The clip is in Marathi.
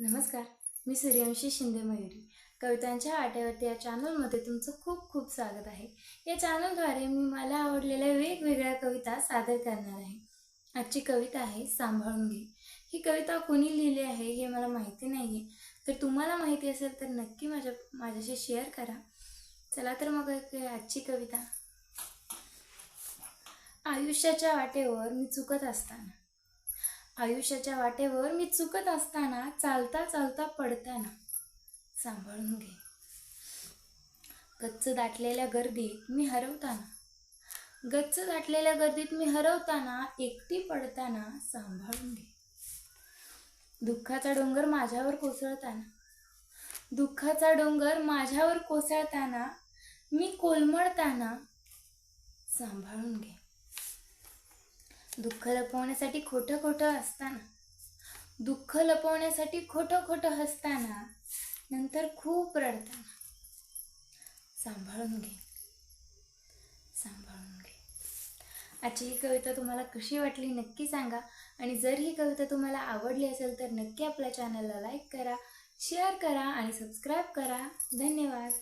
नमस्कार मी सूर्यवंशी शिंदे मयुरी. कवितांच्या आट्यावरती या चॅनलमध्ये तुमचं खूप खूप स्वागत आहे. या चॅनलद्वारे मी मला आवडलेल्या वेगवेगळ्या कविता सादर करणार आहे. आजची कविता आहे सांभाळून घे. ही कविता कोणी लिहिली आहे हे मला माहिती नाही आहे तर तुम्हाला माहिती असेल तर नक्की माझ्या माझ्याशी शेअर करा. चला तर मग आजची कविता. आयुष्याच्या वाटेवर मी चुकत असताना. आयुष्याच्या वाटेवर मी चुकत असताना चालता चालता पडताना सांभाळून घे. गच्च दाटलेल्या गर्दीत मी हरवताना गच्च दाटलेल्या गर्दीत मी हरवताना एकटी पडताना सांभाळून घे. दुःखाचा डोंगर माझ्यावर कोसळताना दुःखाचा डोंगर माझ्यावर कोसळताना मी कोलमडताना सांभाळून घे. दुःख लपवण्यासाठी खोटं खोटं असताना. दुःख लपवण्यासाठी खोटं खोटं हसताना नंतर खूप रडताना. सांभाळून घे. सांभाळून घे. आजची ही कविता तुम्हाला कशी वाटली नक्की सांगा. आणि जर ही कविता तुम्हाला आवडली असेल तर नक्की आपल्या चॅनलला लाईक करा शेअर करा आणि सबस्क्राईब करा. धन्यवाद.